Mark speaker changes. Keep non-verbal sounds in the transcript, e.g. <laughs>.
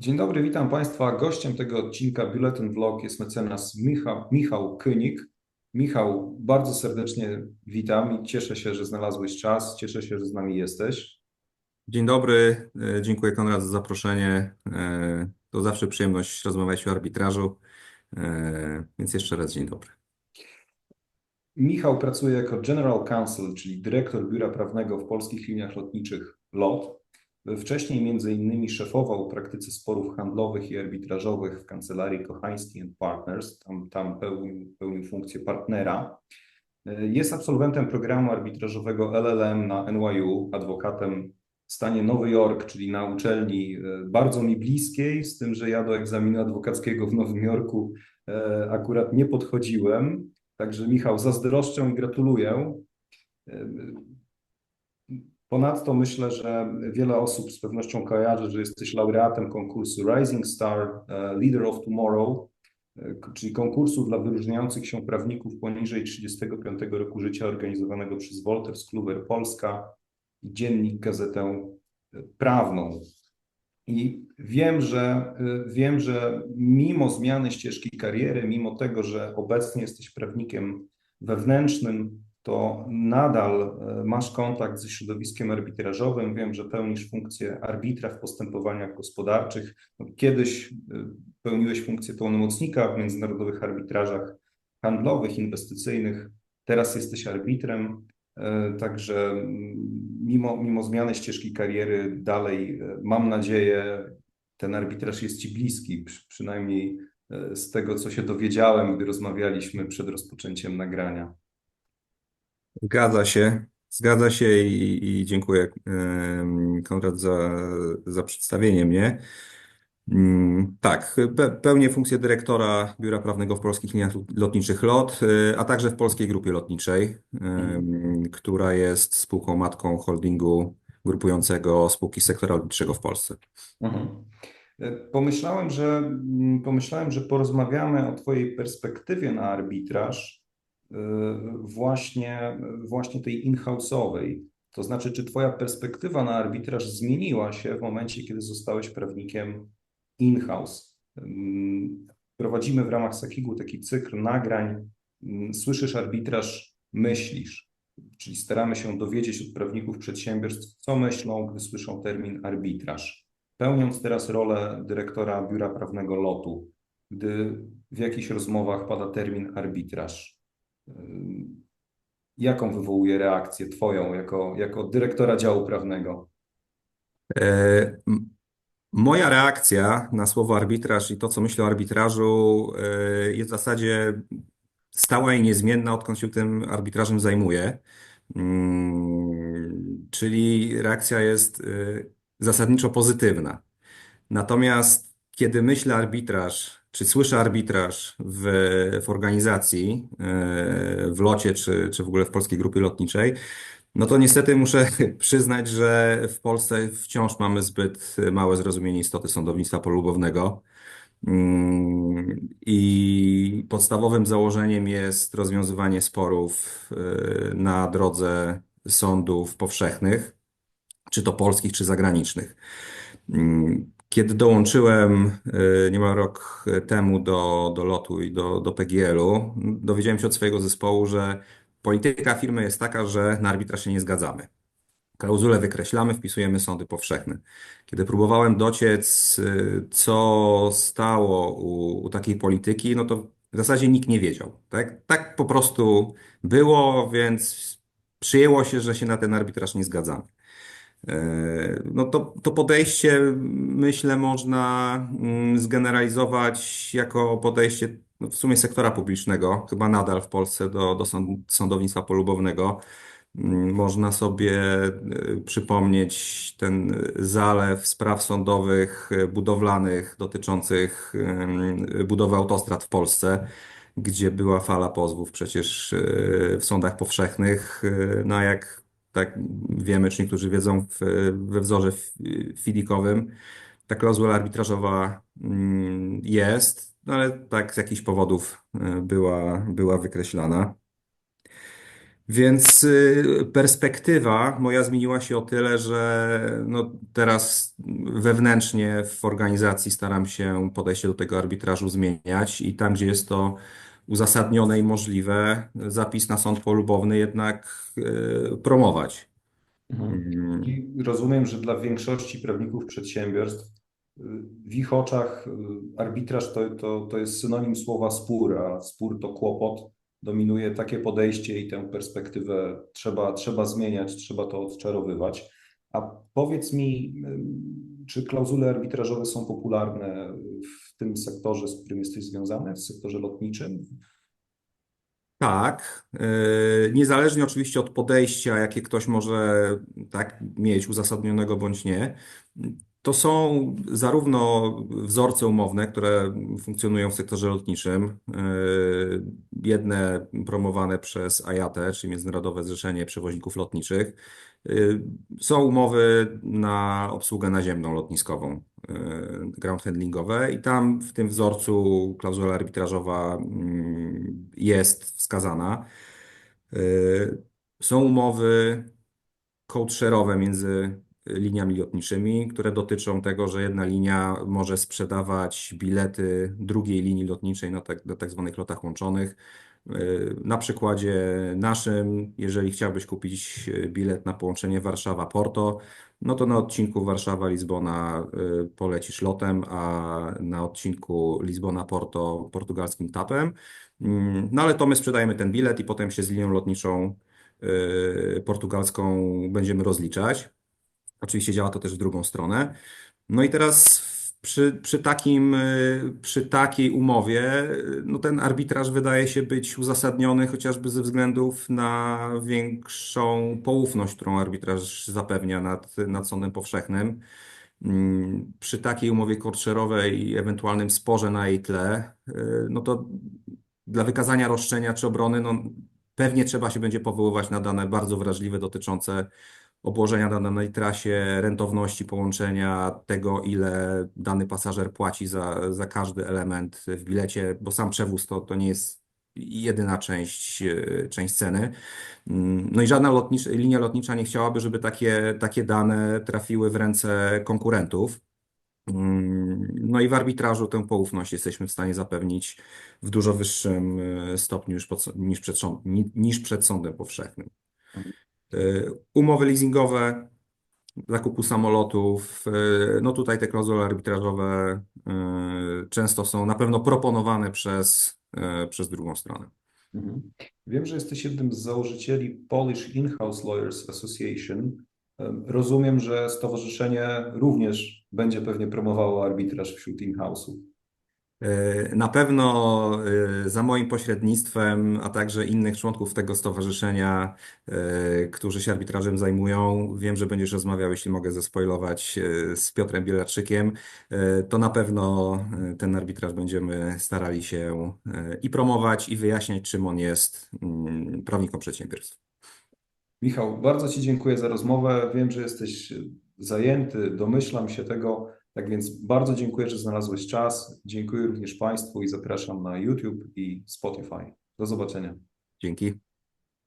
Speaker 1: Dzień dobry, witam Państwa. Gościem tego odcinka Bulletin Vlog jest mecenas Michał, Michał Kynik. Michał, bardzo serdecznie witam i cieszę się, że znalazłeś czas. Cieszę się, że z nami jesteś.
Speaker 2: Dzień dobry, e, dziękuję Konrad za zaproszenie. E, To zawsze przyjemność rozmawiać o arbitrażu, E, więc jeszcze raz dzień dobry.
Speaker 1: Michał pracuje jako General Counsel, czyli dyrektor biura prawnego w polskich liniach lotniczych LOT. Wcześniej między innymi szefował praktyce sporów handlowych i arbitrażowych w kancelarii Kochański Partners. Tam, tam pełnił, pełnił funkcję partnera. Jest absolwentem programu arbitrażowego LLM na NYU, adwokatem w stanie Nowy Jork, czyli na uczelni e, bardzo mi bliskiej, z tym, że ja do egzaminu adwokackiego w Nowym Jorku e, akurat nie podchodziłem. Także Michał, zazdroszczę i gratuluję. E, Ponadto myślę, że wiele osób z pewnością kojarzy, że jesteś laureatem konkursu Rising Star Leader of Tomorrow, czyli konkursu dla wyróżniających się prawników poniżej 35 roku życia organizowanego przez Wolters Kluwer Polska i Dziennik Gazetę Prawną. I wiem, że wiem, że mimo zmiany ścieżki kariery, mimo tego, że obecnie jesteś prawnikiem wewnętrznym, to nadal masz kontakt ze środowiskiem arbitrażowym. Wiem, że pełnisz funkcję arbitra w postępowaniach gospodarczych. Kiedyś pełniłeś funkcję pełnomocnika w międzynarodowych arbitrażach handlowych, inwestycyjnych. Teraz jesteś arbitrem. Także mimo, mimo zmiany ścieżki kariery, dalej mam nadzieję, ten arbitraż jest Ci bliski, przy, przynajmniej z tego, co się dowiedziałem, gdy rozmawialiśmy przed rozpoczęciem nagrania.
Speaker 2: Zgadza się, zgadza się i, i dziękuję Konrad za, za przedstawienie mnie. Mm, Tak, pe- pełnię funkcję dyrektora Biura Prawnego w Polskich Liniach Lotniczych LOT, y, a także w Polskiej Grupie Lotniczej, która jest spółką matką holdingu grupującego spółki sektora lotniczego w Polsce.
Speaker 1: Mhm. Pomyślałem, że, pomyślałem, że porozmawiamy o Twojej perspektywie na arbitraż, właśnie, właśnie tej in-house'owej. To znaczy, czy Twoja perspektywa na arbitraż zmieniła się w momencie, kiedy zostałeś prawnikiem in-house? Prowadzimy w ramach Sakigu taki cykl nagrań. Słyszysz arbitraż, myślisz. Czyli staramy się dowiedzieć od prawników przedsiębiorstw, co myślą, gdy słyszą termin arbitraż. Pełniąc teraz rolę dyrektora biura prawnego lotu, gdy w jakichś rozmowach pada termin arbitraż, jaką wywołuje reakcję Twoją jako, jako dyrektora działu prawnego?
Speaker 2: E, Moja reakcja na słowo arbitraż i to, co myślę o arbitrażu, e, jest w zasadzie stała i niezmienna, odkąd się tym arbitrażem zajmuję. Mm, Czyli reakcja jest e, zasadniczo pozytywna. Natomiast kiedy myślę arbitraż, czy słyszę arbitraż w, w organizacji, e, w locie, czy, czy w ogóle w Polskiej Grupie Lotniczej, no to niestety muszę <laughs> przyznać, że w Polsce wciąż mamy zbyt małe zrozumienie istoty sądownictwa polubownego. Mm, I podstawowym założeniem jest rozwiązywanie sporów y, na drodze sądów powszechnych, czy to polskich, czy zagranicznych. Kiedy dołączyłem y, niemal rok temu do, do lotu i do, do PGL-u, dowiedziałem się od swojego zespołu, że polityka firmy jest taka, że na arbitraż się nie zgadzamy. Klauzule wykreślamy, wpisujemy sądy powszechne. Kiedy próbowałem dociec, y, co stało u, u takiej polityki, no to w zasadzie nikt nie wiedział. Tak, tak po prostu było, więc przyjęło się, że się na ten arbitraż nie zgadzamy. E, No to, to podejście, myślę, można mm, zgeneralizować jako podejście no w sumie sektora publicznego, chyba nadal w Polsce do, do sąd- sądownictwa polubownego. Mm, Można sobie y, przypomnieć ten zalew spraw sądowych y, budowlanych dotyczących y, budowy autostrad w Polsce, gdzie była fala pozwów przecież w sądach powszechnych. No jak tak wiemy, czy niektórzy wiedzą, w, we wzorze fi- filikowym ta klauzula arbitrażowa mm, jest, no ale tak z jakichś powodów y, była, była wykreślana. Więc y, perspektywa moja zmieniła się o tyle, że no teraz wewnętrznie w organizacji staram się podejście do tego arbitrażu zmieniać i tam, gdzie jest to uzasadnione i możliwe, zapis na sąd polubowny jednak y, promować. Mm.
Speaker 1: I rozumiem, że dla większości prawników przedsiębiorstw y, w ich oczach arbitraż to, to, to jest synonim słowa spór, a spór to kłopot dominuje takie podejście i tę perspektywę trzeba, trzeba zmieniać, trzeba to odczarowywać. A powiedz mi, czy klauzule arbitrażowe są popularne w tym sektorze, z którym jesteś związany, w sektorze lotniczym?
Speaker 2: Tak, yy, niezależnie oczywiście od podejścia, jakie ktoś może tak mieć, uzasadnionego bądź nie, to są zarówno wzorce umowne, które funkcjonują w sektorze lotniczym, yy, jedne promowane przez IAT, czyli Międzynarodowe Zrzeszenie Przewoźników Lotniczych. Yy, są umowy na obsługę naziemną lotniskową, yy, ground handlingowe i tam w tym wzorcu klauzula arbitrażowa jest wskazana. Są umowy code między liniami lotniczymi, które dotyczą tego, że jedna linia może sprzedawać bilety drugiej linii lotniczej na tak, na tak zwanych lotach łączonych. Y, na przykładzie naszym, jeżeli chciałbyś kupić bilet na połączenie Warszawa-Porto, no to na odcinku Warszawa-Lizbona y, polecisz lotem, a na odcinku Lizbona-Porto portugalskim tapem. Mm, no ale to my sprzedajemy ten bilet i potem się z linią lotniczą y, portugalską będziemy rozliczać. Oczywiście działa to też w drugą stronę. No i teraz przy, przy, takim, y, przy takiej umowie y, no ten arbitraż wydaje się być uzasadniony chociażby ze względów na większą poufność, którą arbitraż zapewnia nad, nad sądem powszechnym. Mm, przy takiej umowie korszerowej i ewentualnym sporze na jej tle, y, no to dla wykazania roszczenia czy obrony, no pewnie trzeba się będzie powoływać na dane bardzo wrażliwe dotyczące obłożenia na danej trasie, rentowności połączenia, tego ile dany pasażer płaci za, za każdy element w bilecie, bo sam przewóz to, to nie jest jedyna część, e, część ceny. Mm, no i żadna lotnicz, linia lotnicza nie chciałaby, żeby takie, takie dane trafiły w ręce konkurentów. Mm, no i w arbitrażu tę poufność jesteśmy w stanie zapewnić w dużo wyższym e, stopniu niż, niż, przed, niż przed sądem powszechnym. Y, umowy leasingowe, zakupu samolotów. Y, no tutaj te klauzule arbitrażowe y, często są na pewno proponowane przez, przez drugą stronę.
Speaker 1: Mhm. Wiem, że jesteś jednym z założycieli Polish In-House Lawyers Association. Rozumiem, że stowarzyszenie również będzie pewnie promowało arbitraż wśród in-house'ów.
Speaker 2: E, na pewno e, za moim pośrednictwem, a także innych członków tego stowarzyszenia, e, którzy się arbitrażem zajmują, wiem, że będziesz rozmawiał, jeśli mogę zespoilować, z Piotrem Bielarczykiem, to na pewno ten arbitraż będziemy starali się i promować, i wyjaśniać, czym on jest mm, prawnikom przedsiębiorstw.
Speaker 1: Michał, bardzo Ci dziękuję za rozmowę. Wiem, że jesteś zajęty, domyślam się tego. Tak więc bardzo dziękuję, że znalazłeś czas. Dziękuję również Państwu i zapraszam na YouTube i Spotify. Do zobaczenia.
Speaker 2: Dzięki.